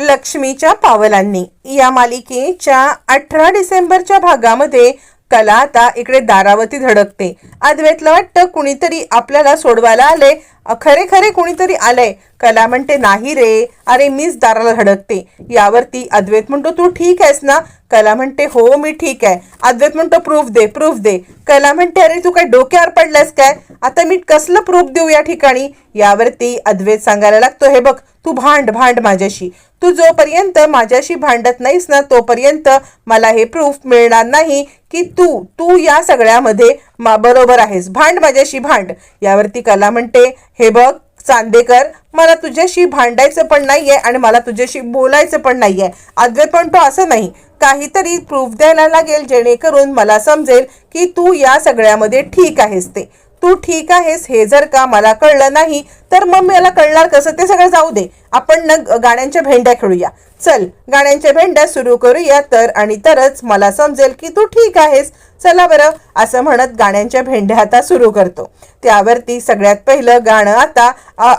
लक्ष्मीच्या पावलांनी. या मालिकेच्या अठरा डिसेंबरच्या भागामध्ये कला आता इकडे दारावती धडकते. अद्वैतला वाटतं कुणीतरी आपल्याला सोडवायला आले खरे खरे कुणीतरी आलंय. कला म्हणते नाही रे अरे मीच दाराला धडकते. यावरती अद्वैत म्हणतो तू ठीक आहेस ना? कला म्हणते हो मी ठीक आहे. अद्वैत म्हणतो प्रूफ दे प्रूफ दे. कला म्हणते अरे तू काय डोक्यावर पडलास काय? आता मी कसलं प्रूफ देऊ या ठिकाणी? यावरती अद्वैत सांगायला लागतो हे बघ तू भांड भांड माझ्याशी. तू जोपर्यंत माझ्याशी भांडत नाहीस ना तोपर्यंत मला हे प्रूफ मिळणार नाही की तू तू या सगळ्यामध्ये मा- बरोबर आहेस. भांड माझ्याशी भांड. यावरती कला म्हणते हे बघ चांदेकर मला तुझ्याशी भांडायचं पण नाहीये आणि मला तुझ्याशी बोलायचं पण नाहीये. अद्वैत तो असं नाही. काहीतरी प्रूफ द्यायला लागेल जेणेकरून मला समजेल की तू या सगळ्यामध्ये ठीक आहेस ते. तू ठीक आहेस हे जर का मला कळलं नाही तर मग मला कळणार कसं? ते सगळं जाऊ दे. आपण न गाण्यांच्या भेंड्या खेळूया. चल गाण्यांच्या भेंड्या सुरू करूया तर आणि तरच मला समजेल की तू ठीक आहेस. चला बरं असं म्हणत गाण्यांच्या भेंड्या आता सुरू करतो. त्यावरती सगळ्यात पहिलं गाणं आता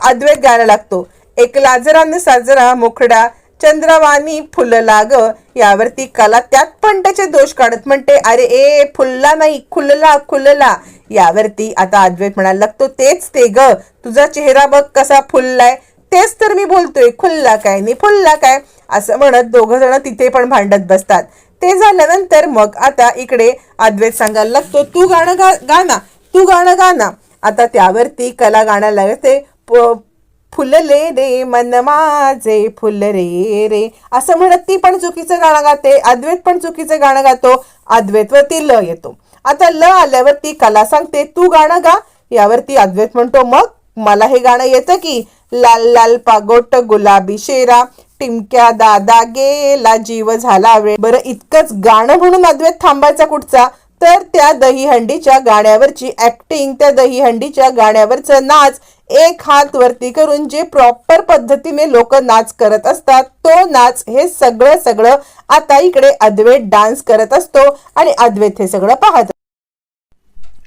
अद्वैत गायला लागतो. एक लाजरान साजरा मुखडा चंद्रवाणी फुलला ग यावरती कला त्यात पण त्याचे दोष काढत म्हणते अरे ए फुलला नाही खुलला खुलला. यावरती आता अद्वैत म्हणायला लागतो तेच ते ग तुझा चेहरा बघ कसा फुललाय. तेच तर मी बोलतोय खुलला काय नाही फुलला काय? असं म्हणत दोघ जण तिथे पण भांडत बसतात. ते झाल्यानंतर मग आता इकडे अद्वैत सांगायला लागतो तू गाणं गा गाना तू गाणं गाना आता त्यावरती कला गाण्याला लागते प- फुलले रे मन माझे फुल रे रे. असं म्हणत ती पण चुकीचं गाणं गाते अद्वैत पण चुकीचं गाणं गातो अद्वैतवरती ल येतो. आता ल आल्यावर ती कला सांगते तू गाणं गा. यावरती अद्वैत म्हणतो मग मला हे गाणं येतं की? लाल लाल पागोट गुलाबी शेरा टिमक्या दादा गेला जीव झाला वेळ. बरं इतकंच गाणं म्हणून अद्वैत थांबायचा कुठचा? तर त्या दहीहंडीच्या गाण्यावरची ऍक्टिंग त्या दहीहंडीच्या गाण्यावरचं नाच एक हात वरती करून जे प्रॉपर पद्धतीने लोक नाच करत असतात तो नाच हे सगळं सगळं आता इकडे अद्वैत डान्स करत असतो आणि अद्वैत हे सगळं पाहत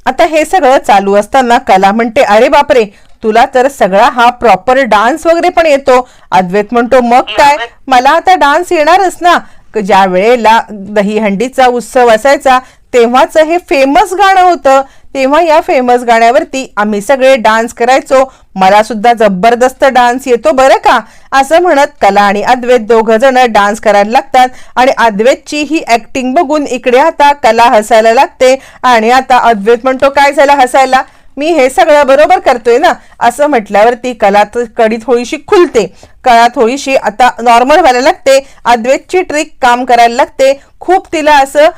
आता हे सगळं चालू असताना कला म्हणते अरे बापरे तुला तर सगळा हा प्रॉपर डान्स वगैरे पण येतो. अद्वैत म्हणतो मग काय? मला आता डान्स येणारच ना. ज्या वेळेला दहीहंडीचा उत्सव असायचा तेव्हाचं हे फेमस गाणं होतं. तेव्हा या फेमस गाण्यावरती आम्ही सगळे डान्स करायचो. मला सुद्धा जबरदस्त डान्स येतो बरं का? असं म्हणत कला आणि अद्वैत दोघं जण डान्स करायला लागतात. आणि अद्वैतची ही ऍक्टिंग बघून इकडे आता कला हसायला लागते. आणि आता अद्वैत म्हणतो काय झालं हसायला? मी हे सगळं बरोबर करतोय ना? असं म्हटल्यावरती कला त- कडी थोडीशी खुलते. कला थोडीशी आता नॉर्मल व्हायला लागते. अद्वैतची ट्रिक काम करायला लागते. खूप तिला असं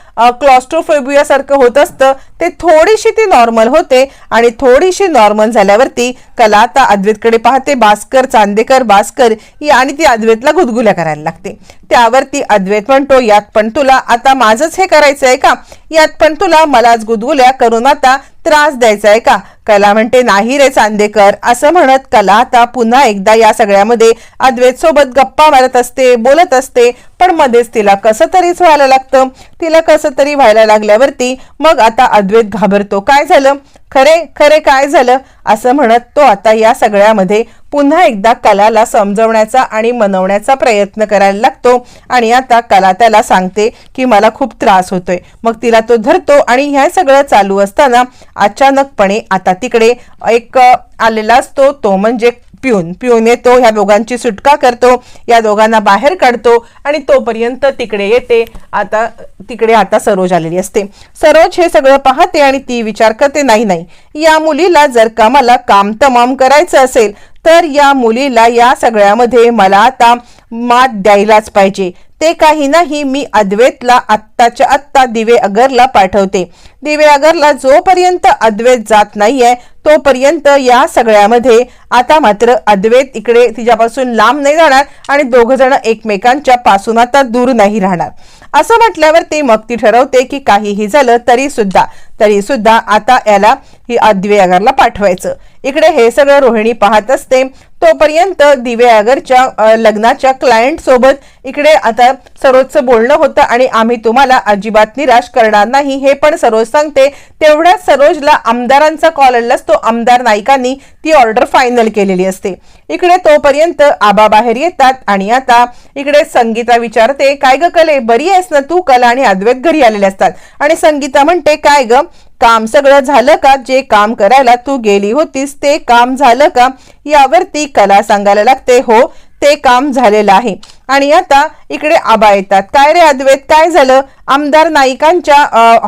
क्लॉस्ट्रोफोबिया सारखं होत असतं. ते थोडीशी ती नॉर्मल होते आणि थोडीशी नॉर्मल झाल्यावरती कला आता अद्वैतकडे पाहते. भास्कर चांदेकर भास्कर ही आणि ती अद्वैतला गुदगुल्या करायला लागते. त्यावरती अद्वैत म्हणतो यात पण तुला आता माझंच हे करायचं आहे का? यात पण तुला मलाच गुदगुल्या करून आता त्रास द्यायचा आहे का? कला म्हणते नाही रे चांदेकर असं म्हणत कला आता पुन्हा एकदा या सगळ्यामध्ये अद्वैत सोबत गप्पा मारत असते बोलत असते. पण मध्येच तिला कसं तरीच व्हायला लागतं. तिला कसं तरी व्हायला लागल्यावरती मग आता अद्वैत घाबरतो. काय झालं? खरे खरे काय झालं? असं म्हणत तो आता या सगळ्यामध्ये पुन्हा एकदा कलाला समजवण्याचा आणि मनवण्याचा प्रयत्न करायला लागतो. आणि आता कला त्याला सांगते की मला खूप त्रास होतोय. मग तिला तो धरतो आणि ह्या सगळं चालू असताना अचानकपणे आता तिकडे एक आलेला असतो. तो म्हणजे पिऊन पिऊन येतो. ह्या दोघांची सुटका करतो. या दोघांना बाहेर काढतो आणि तोपर्यंत तिकडे येते. आता तिकडे आता सरोज आलेली असते. सरोज हे सगळं पाहते आणि ती विचार करते नाही नाही. या मुलीला जर का मला काम तमाम करायचं असेल तर या मुलीला या सगळ्यामध्ये मला आता मात द्यायलाच पाहिजे. ते काही नाही मी अद्वैतला आत्ताच्या आत्ता दिवे अगरला पाठवते. दिवे अगरला जोपर्यंत अद्वैत जात नाहीये तोपर्यंत या सगळ्यामध्ये आता मात्र अद्वैत इकडे तिच्यापासून लांब नाही जाणार आणि दोघ जण एकमेकांच्या पासून आता दूर नाही राहणार. असं म्हटल्यावर ते मग ती ठरवते की काहीही झालं तरी सुद्धा तरी सुद्धा आता याला ही अद्वे अगरला पाठवायचं. इकडे हे सगळं रोहिणी पाहत असते. तोपर्यंत दिवे आगरच्या लग्नाच्या क्लायंट सोबत इकडे आता सरोजचं बोलणं होतं आणि आम्ही तुम्हाला अजिबात निराश करणार नाही. हे पण सरोज सांगते. तेवढ्याच सरोजला आमदारांचा कॉल आलेलाच. तो आमदार नाईकांनी ती ऑर्डर फायनल केलेली असते. इकडे तोपर्यंत आबा बाहेर येतात आणि आता इकडे संगीता विचारते काय ग कले? बरी आहेस ना तू? कला आणि अद्वैत घरी आलेले असतात. आणि संगीता म्हणते काय ग? काम सगळं झालं का? जे काम करायला तू गेली होतीस ते काम झालं का? यावरती कला सांगायला लागते. हो ते काम झालेलं आहे. आणि आता इकडे आबा येतात. काय रे अद्वैत? काय झालं? आमदार नाईकांच्या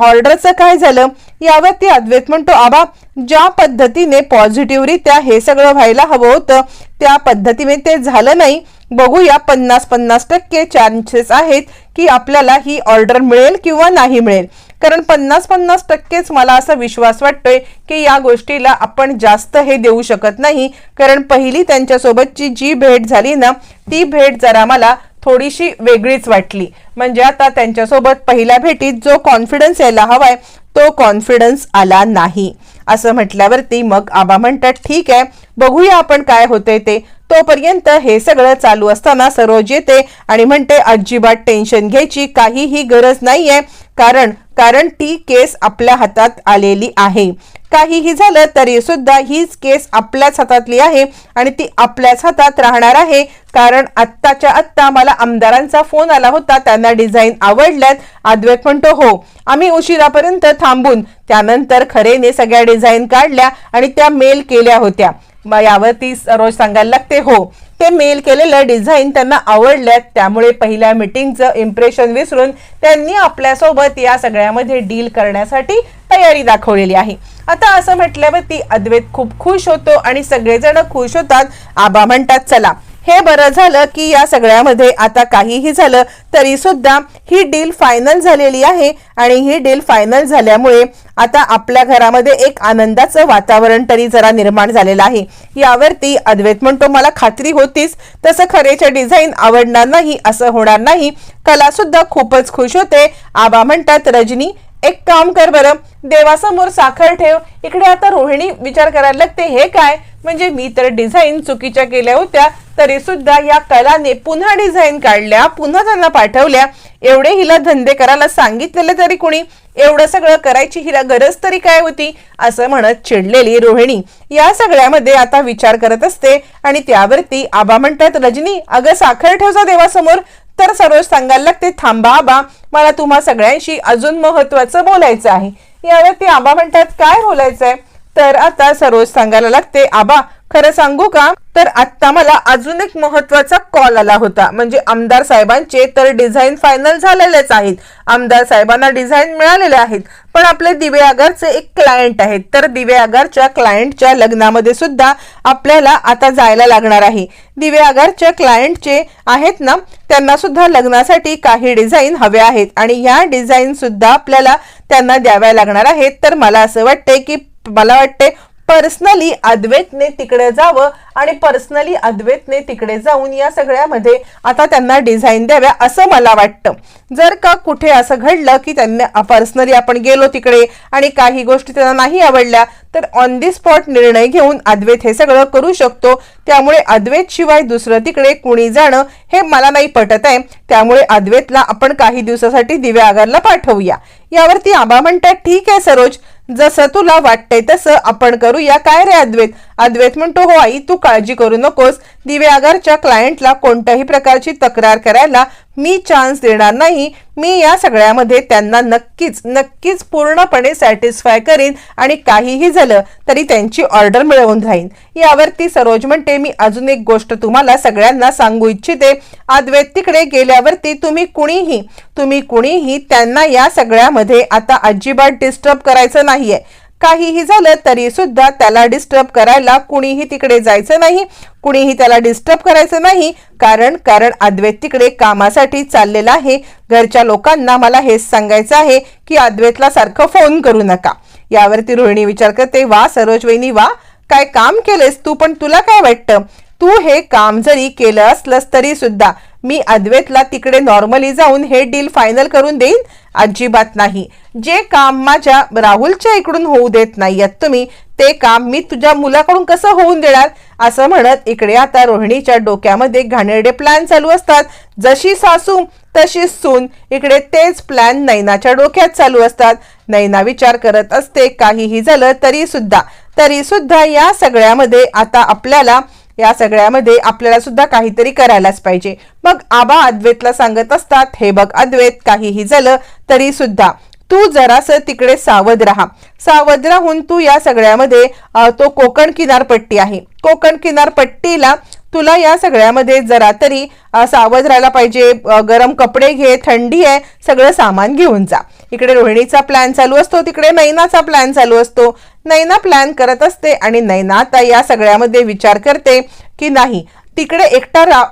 ऑर्डरचं काय झालं? यावरती अद्वैत म्हणतो आबा ज्या पद्धतीने पॉझिटिव्हरित्या हे सगळं व्हायला हवं होतं त्या पद्धतीने ते झालं नाही. बघूया पन्नास पन्नास टक्के चान्सेस आहेत की आपल्याला ही ऑर्डर मिळेल किंवा नाही मिळेल. कारण पन्नास पन्नास टक्केच मला असा विश्वास वाटतोय की या गोष्टीला आपण जास्त हे देऊ शकत नाही. कारण पहिली त्यांच्यासोबतची जी भेट झाली ना ती भेट जरा मला थोडीशी वेगळीच वाटली. म्हणजे आता त्यांच्यासोबत पहिल्या भेटीत जो कॉन्फिडन्स यायला हवाय तो कॉन्फिडन्स आला नाही. असं म्हटल्यावरती मग आबा म्हणतात ठीक आहे बघूया आपण काय होते ते. तोपर्यंत हे सगळं चालू असताना सरोज येते आणि म्हणते अजिबात टेन्शन घ्यायची काहीही गरज नाहीये. कारण कारण ती केस आपल्या हातात आलेली आहे. काहीही झालं तरी सुद्धा हीच केस आपल्याच हातातली आहे आणि ती आपल्याच हातात राहणार आहे. कारण आत्ताच्या आत्ता मला आमदारांचा फोन आला होता. त्यांना डिझाईन आवडल्यात. अद्वैत म्हणतो हो आम्ही उशिरापर्यंत थांबून त्यानंतर खरेने सगळ्या डिझाईन काढल्या आणि त्या मेल केल्या होत्या. मग यावरती रोज सांगायला लागते हो ते मेल केलेलं डिझाईन त्यांना आवडल्यात. त्यामुळे पहिल्या मिटिंगचं इम्प्रेशन विसरून त्यांनी आपल्यासोबत या सगळ्यामध्ये डील करण्यासाठी तयारी दाखवलेली आहे. आता असं म्हटल्यावरती अद्वैत खूप खुश होतो आणि सगळेजण खुश होतात. आबा म्हणतात चला हे बरं झालं की या सगळ्यामध्ये आता काहीही झालं तरी सुद्धा ही डील फायनल झालेली आहे आणि ही डील फायनल झाल्यामुळे आता आपल्या घरामध्ये एक आनंदाचं वातावरण तरी जरा निर्माण झालेलं आहे. यावरती अद्वैत म्हणतो मला खात्री होतीच तसं खरेचे डिझाईन आवडणार नाही असं होणार नाही. कला सुद्धा खूपच खुश होते. आबा म्हणतात रजनी एक काम कर बरं. देवासमोर साखर ठेव. इकडे आता रोहिणी विचार करायला लागते हे काय? म्हणजे मी तर डिझाईन चुकीच्या केल्या होत्या तरी सुद्धा या कलाने पुन्हा डिझाईन काढल्या पुन्हा त्यांना पाठवल्या. एवढे हिला धंदे करायला सांगितलेले तरी कुणी एवढं सगळं करायची हिला गरज तरी काय होती असं म्हणत चिडलेली रोहिणी. या सगळ्यामध्ये आता विचार करत असते आणि त्यावरती आबा म्हणतात रजनी अगं साखर ठेवजा देवासमोर. तर सरोज सांगायला लागते थांबा आबा मला तुम्हा सगळ्यांशी अजून महत्वाचं बोलायचं आहे. यावरती आबा म्हणतात काय बोलायचं आहे तर आता सरोज सांगायला लागते. आबा खरं सांगू का? तर आत्ता मला अजून एक महत्त्वाचा कॉल आला होता. म्हणजे आमदार साहेबांचे तर डिझाईन फायनल झालेलेच आहेत. आमदार साहेबांना डिझाईन मिळालेले आहेत. पण आपले दिवे आगारचे एक क्लायंट आहेत. तर दिवे आगारच्या क्लायंटच्या लग्नामध्ये सुद्धा आपल्याला आता जायला लागणार आहे. दिवे आगारच्या क्लायंटचे आहेत ना त्यांना सुद्धा लग्नासाठी काही डिझाईन हवे आहेत. आणि ह्या डिझाईन सुद्धा आपल्याला त्यांना द्याव्या लागणार आहेत. तर मला असं वाटते की मला वाटते पर्सनली अद्वैतने तिकडे जावं आणि पर्सनली अद्वैतने तिकडे जाऊन या सगळ्यामध्ये आता त्यांना डिझाईन द्याव्या असं मला वाटतं. जर का कुठे असं घडलं की त्यांना पर्सनली आपण गेलो तिकडे आणि काही गोष्टी त्यांना नाही आवडल्या तर ऑन दी स्पॉट निर्णय घेऊन अद्वैत हे सगळं करू शकतो. त्यामुळे अद्वैत शिवाय दुसरं तिकडे कुणी जाणं हे मला नाही पटत आहे. त्यामुळे अद्वैतला आपण काही दिवसासाठी दिव्या आगारला पाठवूया. यावरती आबा म्हणतात ठीक आहे सरोज जसं तुला वाटतंय तसं आपण करूया. काय रे अद्वैत? अद्वैत म्हणतो हो आई तू काळजी करू नकोस. दिवे आगारच्या क्लायंटला कोणत्याही प्रकारची तक्रार करायला मी चान्स देणार नाही. मी या सगळ्यामध्ये त्यांना नक्कीच नक्कीच पूर्णपणे सॅटिस्फाय करीन आणि काहीही झालं तरी त्यांची ऑर्डर मिळवून राहीन. यावरती सरोज म्हणते मी अजून एक गोष्ट तुम्हाला सगळ्यांना सांगू इच्छिते. अद्वैत तिकडे गेल्यावरती तुम्ही कुणीही तुम्ही कुणीही त्यांना या सगळ्यामध्ये आता अजिबात डिस्टर्ब करायचं नाहीये. काहीही झालं तरी सुद्धा त्याला डिस्टर्ब करायला कुणीही तिकडे जायचं नाही कुणीही त्याला डिस्टर्ब करायचं नाही. कारण कारण अद्वैत तिकडे कामासाठी चाललेला आहे. घरच्या लोकांना मला हेच सांगायचं आहे की अद्वैतला सारखं फोन करू नका. यावरती रोहिणी विचार करते वा सरोज वहिनी वा काय काम केलेस तू? पण तुला काय वाटतं? तू हे काम जरी केलं असलंस तरी सुद्धा मी अद्वैतला तिकडे नॉर्मली जाऊन हे डील फायनल करून देईन. अजिबात नाही. जे काम माझ्या राहुलच्या इकडून होऊ देत नाहीयेत तुम्ही ते काम मी तुझ्या मुलाकडून कसं होऊन देणार? असं म्हणत इकडे आता रोहिणीच्या डोक्यामध्ये घाणेरडे प्लॅन चालू असतात. जशी सासू तशी सून. इकडे तेच प्लॅन नैनाच्या डोक्यात चालू असतात. नैना विचार करत असते काहीही झालं तरी सुद्धा तरी सुद्धा या सगळ्यामध्ये आता आपल्याला या सगळ्यामध्ये आपल्याला सुद्धा काहीतरी करायलाच पाहिजे. मग आबा अद्वैतला सांगत असतात हे बघ अद्वैत काहीही झालं तरी सुद्धा तू जरासं तिकडे सावध राहा. सावध राहून तू या सगळ्यामध्ये तो कोकण किनारपट्टी आहे. कोकण किनारपट्टीला तुला या सगळ्यामध्ये जरा तरी सावध राहायला पाहिजे. गरम कपडे घे थंडी आहे सगळं सामान घेऊन जा. इकडे रोहिणीचा प्लॅन चालू असतो तिकडे नैनाचा प्लॅन चालू असतो. नैना प्लॅन करत असते आणि नैना आता या सगळ्यामध्ये विचार करते की नाही तिकडे एकटा रा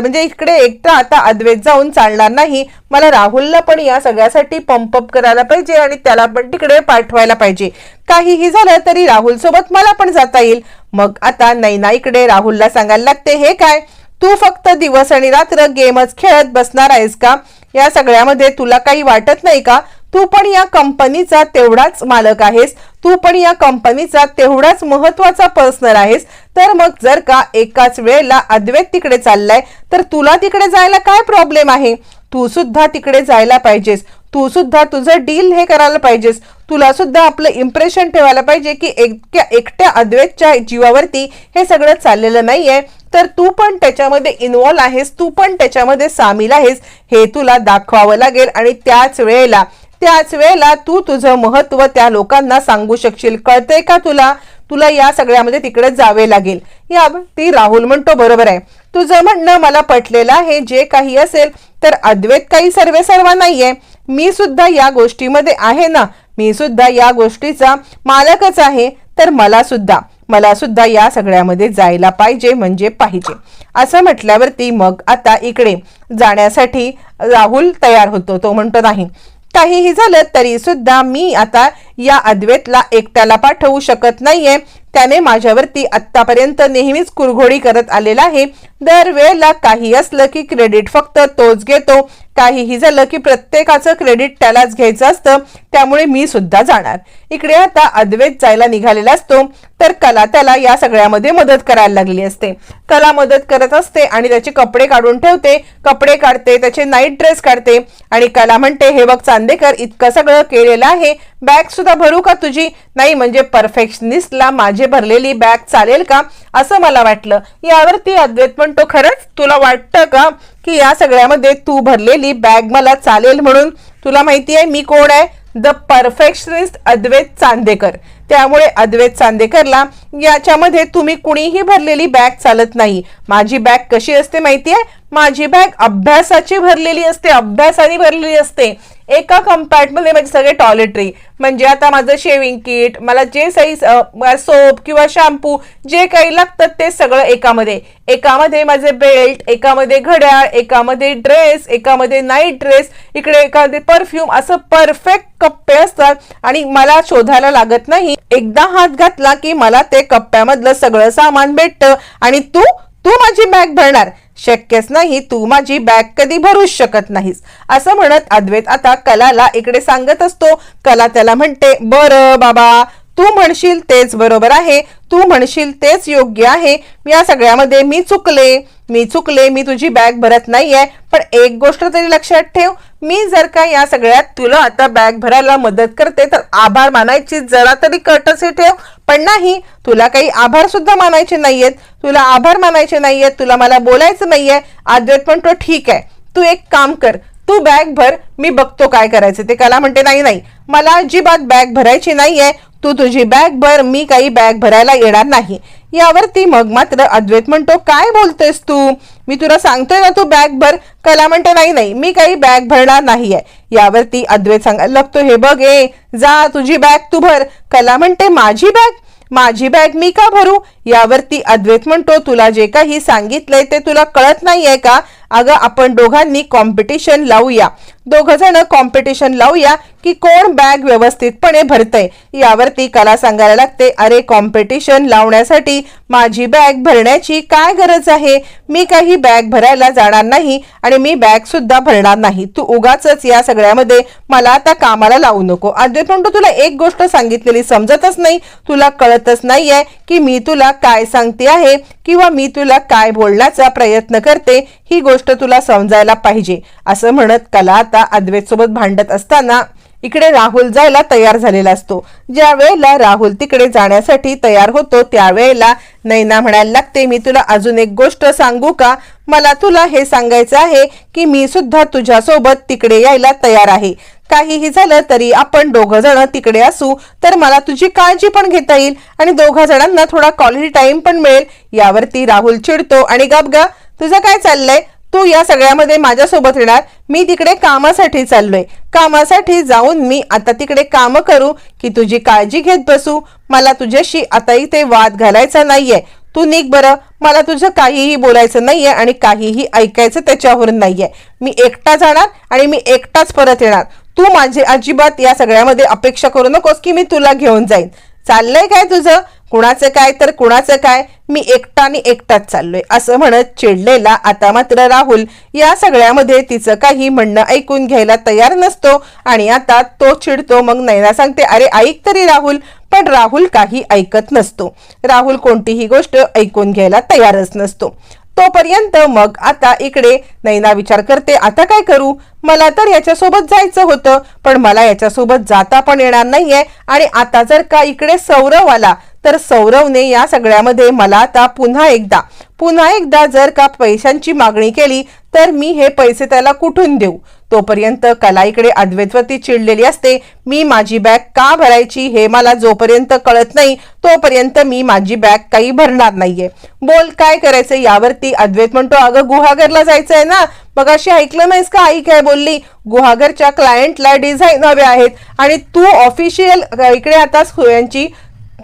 म्हणजे इकडे एकटा आता अद्वैत जाऊन चालणार नाही. मला राहुलला पण या सगळ्यासाठी पंपअप करायला पाहिजे आणि त्याला पण तिकडे पाठवायला पाहिजे. काहीही झालं तरी राहुल सोबत मला पण जाता येईल. मग आता नैना इकडे राहुलला सांगायला लागते हे काय? तू फक्त दिवस आणि रात्र गेमच खेळत बसणार आहेस का? या सगळ्यामध्ये तुला काही वाटत नाही का? तू पण या कंपनीचा तेवढाच मालक आहेस. तू पण या कंपनीचा तेवढाच महत्त्वाचा पर्सनल आहेस. तर मग जर का एकाच वेळेला अद्वैत तिकडे चाललाय तर तुला तिकडे जायला काय प्रॉब्लेम आहे? तू सुद्धा तिकडे जायला पाहिजेस. तू सुद्धा तुझं डील हे करायला पाहिजेस. तुला सुद्धा आपलं इम्प्रेशन ठेवायला पाहिजे की एकट्या एकट्या अद्वैतच्या जीवावरती हे सगळं चाललेलं नाहीये. तर तू पण त्याच्यामध्ये इन्वॉल्व आहेस तू पण त्याच्यामध्ये सामील आहेस. हे तुला दाखवावं लागेल आणि त्याच वेळेला त्याच वेळेला तू तुझं महत्त्व त्या लोकांना सांगू शकशील. कळतंय का तुला? तुला या सगळ्यामध्ये तिकडे जावे लागेल. या ती राहुल म्हणतो बरोबर आहे. तुझं म्हणणं मला पटलेलं आहे जे काही असेल तर अद्वैत काही सर्वे सर्व नाहीये. मी सुद्धा या गोष्टीमध्ये आहे ना. मी सुद्धा या गोष्टीचा मालकच आहे तर मला सुद्धा मला सुद्धा या सगळ्यामध्ये जायला पाहिजे म्हणजे पाहिजे. असं म्हटल्यावरती मग आता इकडे जाण्यासाठी राहुल तयार होतो तो म्हणतो नाही. काहीही झालं तरी सुद्धा मी आता या अद्वैतला एकट्याला पाठवू शकत नाहीये. त्याने माझ्यावरती आत्तापर्यंत नेहमीच कुरघोडी करत आलेला आहे. दरवेळेला काही असलं की क्रेडिट फक्त तोच घेतो. काहीही झालं की प्रत्येकाचं क्रेडिट त्यालाच घ्यायचं असतं. त्यामुळे मी सुद्धा जाणार. इकडे आता अद्वैत जायला निघालेला असतो. तर कला त्याला या सगळ्यामध्ये मदत करायला लागली असते. कला मदत करत असते आणि त्याचे कपडे काढून ठेवते. कपडे काढते त्याचे नाईट ड्रेस काढते. आणि कला म्हणते हे बघ चांदेकर इतकं सगळं केलेलं आहे. बॅग सुद्धा भरू का तुझी? नाही म्हणजे परफेक्शनिस्टला माझी भरलेली बॅग चालेल का? असं मला वाटलं. यावरती अद्वैत म्हणतो खरंच तुला वाटतं का की या सगळ्यामध्ये तू भरलेली बॅग मला चालेल म्हणून? तुला माहिती आहे मी कोण आहे? The perfectionist Advait Chandekar. त्यामुळे अद्वैत चांदेकरला याच्यामध्ये तुम्ही कुणीही भरलेली बॅग चालत नाही. माझी बॅग कशी असते माहिती आहे माझी बॅग अभ्यासाची भरलेली असते अभ्यासाने भरलेली असते. एका कंपार्टमध्ये माझे सगळे टॉयलेटरी म्हणजे आता माझं शेविंग किट मला जे सही सोप किंवा शॅम्पू जे काही लागतात ते सगळं एकामध्ये. एकामध्ये माझे बेल्ट एकामध्ये घड्याळ एकामध्ये ड्रेस एकामध्ये नाईट ड्रेस इकडे एकामध्ये परफ्यूम असं परफेक्ट कप्पे असतात. आणि मला शोधायला लागत नाही. एकदा हात घातला की मला ते कप्प्यामधलं सगळं सामान भेटतं. आणि तू तू माझी बॅग भरणार. शक्यच नाही तू माझी बॅग कधी भरूच शकत नाहीस. असं म्हणत अद्वैत आता कलाला इकडे सांगत असतो. कला त्याला म्हणते बरं बाबा तू म्हणशील तेच बरोबर आहे. तू म्हणशील तेच योग्य आहे. या सगळ्यामध्ये मी चुकले. मी चुकले मी तुझी बॅग भरत नाहीये. पण एक गोष्ट तरी लक्षात ठेव. मी जर का या सगळ्यात तुला आता बॅग भरायला मदत करते तर आभार मानायची जरा तरी कटसी ठेव. पण नाही तुला काही आभार सुद्धा मानायचे नाहीयेत. तुला आभार मानायचे नाहीयेत. तुला मला बोलायचं नाहीये. अद्वैत म्हणतो ठीक आहे. तू एक काम कर. तू बॅग भर. मी बघतो काय करायचं. ते कला म्हणते नाही नाही. मला अजिबात बॅग भरायची नाहीये. तू तुझी बॅग भर. मी काही बॅग भरायला येणार नाही. यावरती मग मात्र अद्वैत म्हणतो काय बोलतेस तू? मी तुला सांगतोय ना तू बॅग भर. कला म्हणते नाही नाही. मी काही बॅग भरणार नाहीये. यावरती अद्वैत सांगायला लागतो हे बघ ए. जा तुझी बॅग तू भर. कला म्हणते माझी बॅग माझी बॅग मी का भरू? यावरती अद्वैत म्हणतो तुला जे काही सांगितलंय ते तुला कळत नाहीये का? अगं आपण दोघांनी कॉम्पिटिशन लावूया. दोघं जण कॉम्पिटिशन लावूया की कोण बॅग व्यवस्थितपणे भरतय. यावरती कला सांगायला लागते अरे कॉम्पिटिशन लावण्यासाठी माझी बॅग भरण्याची काय गरज आहे? मी काही बॅग भरायला जाणार नाही आणि मी बॅग सुद्धा भरणार नाही. तू उगाच या सगळ्यामध्ये मला आता कामाला लावू नको. अद्वैत म्हणतो तुला एक गोष्ट सांगितलेली समजतच नाही. तुला कळतच नाहीये की मी तुला काय सांगते आहे किंवा मी तुला काय बोलण्याचा प्रयत्न करते ही गोष्ट तुला समजायला पाहिजे असं म्हणत कला आता अद्वेत सोबत भांडत असताना इकडे राहुल जायला तयार झालेला असतो. ज्या वेळेला राहुल तिकडे जाण्यासाठी तयार होतो त्यावेळेला नैना म्हणायला लागते मी तुला अजून एक गोष्ट सांगू का? मला तुला हे सांगायचं आहे की मी सुद्धा तुझ्यासोबत तिकडे यायला तयार आहे. काहीही झालं तरी आपण दोघ जण तिकडे असू तर मला तुझी काळजी पण घेता येईल आणि दोघा जणांना थोडा क्वालिटी टाइम पण मिळेल. यावरती राहुल चिडतो आणि गबगा तुझं काय चाललंय? तू या सगळ्यामध्ये माझ्यासोबत येणार मी तिकडे कामासाठी चाललोय. कामासाठी जाऊन मी आता तिकडे काम करू की तुझी काळजी घेत बसू. मला तुझ्याशी आता इथे वाद घालायचा नाहीये. तू निघ बरं. मला तुझं काहीही बोलायचं नाहीये आणि काहीही ऐकायचं त्याच्यावरून नाहीये. मी एकटा जाणार आणि मी एकटाच परत येणार. तू माझी अजिबात या सगळ्यामध्ये अपेक्षा करू नकोस की मी तुला घेऊन जाईन. चाललंय काय तुझं? कुणाचं काय तर कुणाचं काय? मी एकटा आणि एकटाच चाललोय असं म्हणत चिडलेला आता मात्र राहुल या सगळ्यामध्ये तिचं काही म्हणणं ऐकून घ्यायला तयार नसतो आणि आता तो चिडतो मग नैना सांगते अरे ऐक तरी राहुल. पण राहुल काही ऐकत नसतो. राहुल कोणतीही गोष्ट ऐकून घ्यायला तयारच नसतो. तोपर्यंत मग आता इकडे नैना विचार करते आता काय करू? मला तर याच्यासोबत जायचं होतं पण मला याच्यासोबत जाता पण येणार नाहीये आणि आता जर का इकडे सौरव आला तर सौरवने या सगळ्यामध्ये मला आता पुन्हा एकदा पुन्हा एकदा जर का पैशांची मागणी केली तर मी हे पैसे त्याला कुठून देऊ? तोपर्यंत कला इकडे अद्वैतवरती चिडलेली असते. मी माझी बॅग का भरायची हे मला जोपर्यंत कळत नाही तोपर्यंत मी माझी बॅग काही भरणार नाहीये. बोल काय करायचं यावरती? अद्वैत म्हणतो अगं गुहागरला जायचंय ना? मग अशी ऐकलं नाहीस का? आई काय बोलली? गुहागरच्या क्लायंटला डिझाईन हवे आहेत आणि तू ऑफिशियल इकडे आता यांची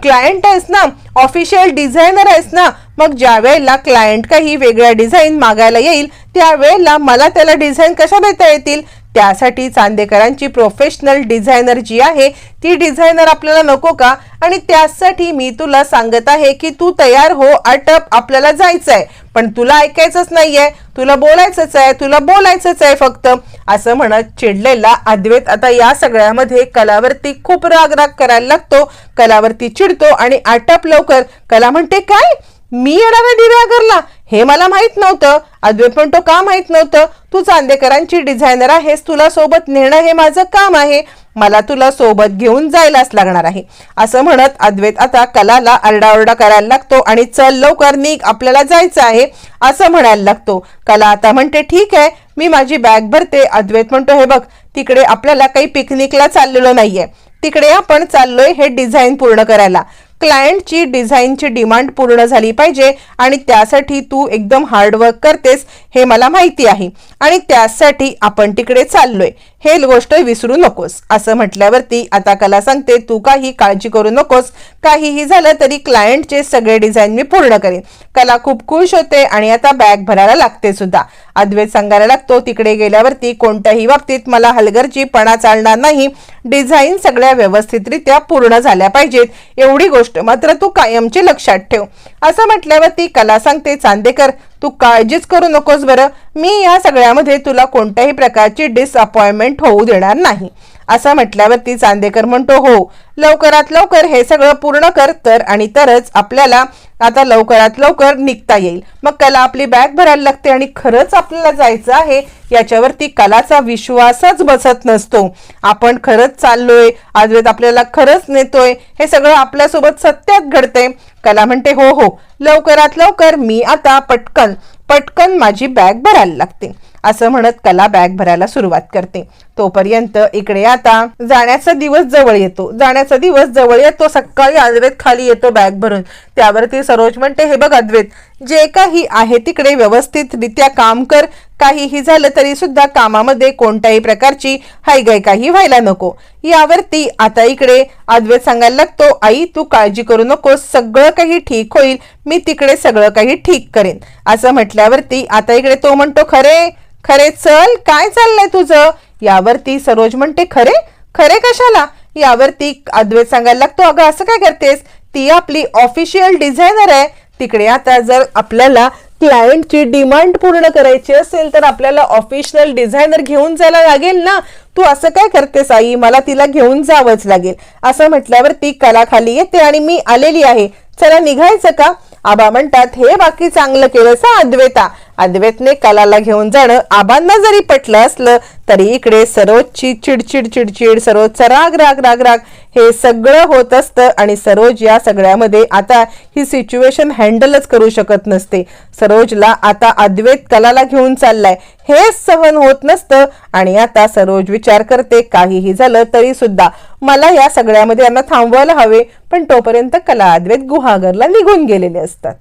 क्लायंट आहेस ना ऑफिशियल डिझायनर आहेस ना मग ज्या वेळेला क्लायंट काही वेगळ्या डिझाईन मागायला येईल त्यावेळेला मला त्याला डिझाईन कशा देता येतील? त्यासाठी चांदेकरांची प्रोफेशनल डिझायनर जी आहे ती डिझायनर आपल्याला नको का? आणि त्यासाठी मी तुला सांगत आहे की तू तयार हो आटप आपल्याला जायचं आहे पण तुला ऐकायचंच नाहीये. तुला बोलायचंच आहे तुला बोलायचंच आहे फक्त. असं म्हणत चिडलेला अद्वैत आता या सगळ्यामध्ये कलावरती खूप राग राग करायला लागतो. कलावरती चिडतो आणि आटप लवकर. कला म्हणते काय? मी येणार आहे दिव्यागरला हे मला माहीत नव्हतं. अद्वैत म्हणतो का माहीत नव्हतं? तू चांदेकरांची डिझायनर आहेस. तुला सोबत नेणं हे माझं काम आहे. मला तुला सोबत घेऊन जायलाच लागणार आहे. असं म्हणत अद्वैत आता कलाला आरडाओरडा करायला लागतो आणि चल लवकर निघ आपल्याला जायचं आहे असं म्हणायला लागतो. कला आता म्हणते ठीक आहे मी माझी बॅग भरते. अद्वैत म्हणतो हे बघ तिकडे आपल्याला काही पिकनिकला चाललेलो नाहीये. तिकडे आपण चाललोय हे डिझाईन पूर्ण करायला. क्लायंटची डिझाईनची डिमांड पूर्ण झाली पाहिजे आणि त्यासाठी तू एकदम हार्डवर्क करतेस हे मला माहिती आहे. आणि त्यासाठी आपण तिकडे चाललोय. हे गोष्ट विसरू नकोस. असं म्हटल्यावरती आता कला सांगते तू काही काळजी करू नकोस. काहीही झालं तरी क्लायंटचे सगळे डिझाईन मी पूर्ण करेन. कला खूप खुश होते आणि आता बॅग भरायला लागते सुद्धा. अद्वैत सांगायला लागतो तिकडे गेल्यावरती कोणत्याही बाबतीत मला हलगर्जीपणा चालणार नाही. डिझाईन सगळ्या व्यवस्थितरित्या पूर्ण झाल्या पाहिजेत. एवढी गोष्ट मात्र तू कायमची लक्षात ठेव. असं म्हटल्यावर ती कला सांगते चांदेकर तू काळजीच करू नकोस बरं. मी या सगळ्यामध्ये तुला कोणत्याही प्रकारची डिसअपॉइंटमेंट होऊ देणार नाही. असं म्हटल्यावरती चांदेकर म्हणतो हो लवकरात लवकर हे सगळं पूर्ण कर तर आणि तरच आपल्याला आता लवकरात लवकर निघता येईल. मग कला आपली बॅग भरायला लागते आणि खरंच आपल्याला जायचं आहे याच्यावरती कलाचा विश्वासच बसत नसतो. आपण खरंच चाललोय आजवेत आपल्याला खरंच नेतोय हे सगळं आपल्यासोबत सत्यात घडते कला म्हणते हो हो लवकरात लवकर मी आता पटकन पटकन माझी बॅग भरायला लागते. असं म्हणत कला बॅग भरायला सुरुवात करते. तोपर्यंत इकडे आता जाण्याचा दिवस जवळ येतो. जाण्याचा दिवस जवळ येतो सकाळी अद्वैत खाली येतो बॅग भरून. त्यावरती सरोज म्हणते हे बघ अद्वैत जे काही आहे तिकडे व्यवस्थितरित्या काम कर काहीही झालं तरी सुद्धा कामामध्ये कोणत्याही प्रकारची हायगाय काही व्हायला नको. यावरती आता इकडे अद्वैत सांगायला लागतो आई तू काळजी करू नकोस सगळं काही ठीक होईल मी तिकडे सगळं काही ठीक करेन. असं म्हटल्यावरती आता इकडे तो म्हणतो खरे खरे चल काय चाललंय तुझं? यावरती सरोज म्हणते खरे खरे कशाला? यावरती अद्वैत सांगायला लागतो अगं असं काय करतेस? ती आपली ऑफिशियल डिझायनर आहे तिकडे आता जर आपल्याला क्लायंटची डिमांड पूर्ण करायची असेल तर आपल्याला ऑफिशियल डिझायनर घेऊन जायला लागेल ना? तू असं काय करतेस आई? मला तिला घेऊन जावंच लागेल. असं म्हटल्यावर ती कला खाली येते आणि मी आलेली आहे. चला निघायचं का? आबा म्हणतात हे बाकी चांगलं केलं सा अद्वैता. अद्वैतने कलाला घेऊन जाणं आबांना जरी पटलं असलं तरी इकडे सरोजची चिडचिड चिडचिड सरोजचा राग राग राग राग हे सगळं होत असतं आणि सरोज या सगळ्यामध्ये आता ही सिच्युएशन हँडलच करू शकत नसते. सरोजला आता अद्वैत कलाला घेऊन चाललाय. हे सहन होत नसतं आणि आता सरोज विचार करते काहीही झालं तरी सुद्धा. मला या सगळ्यामध्ये यांना थांबवायला हवे पण तोपर्यंत कला अद्वैत गुहागरला निघून गेलेले असतात.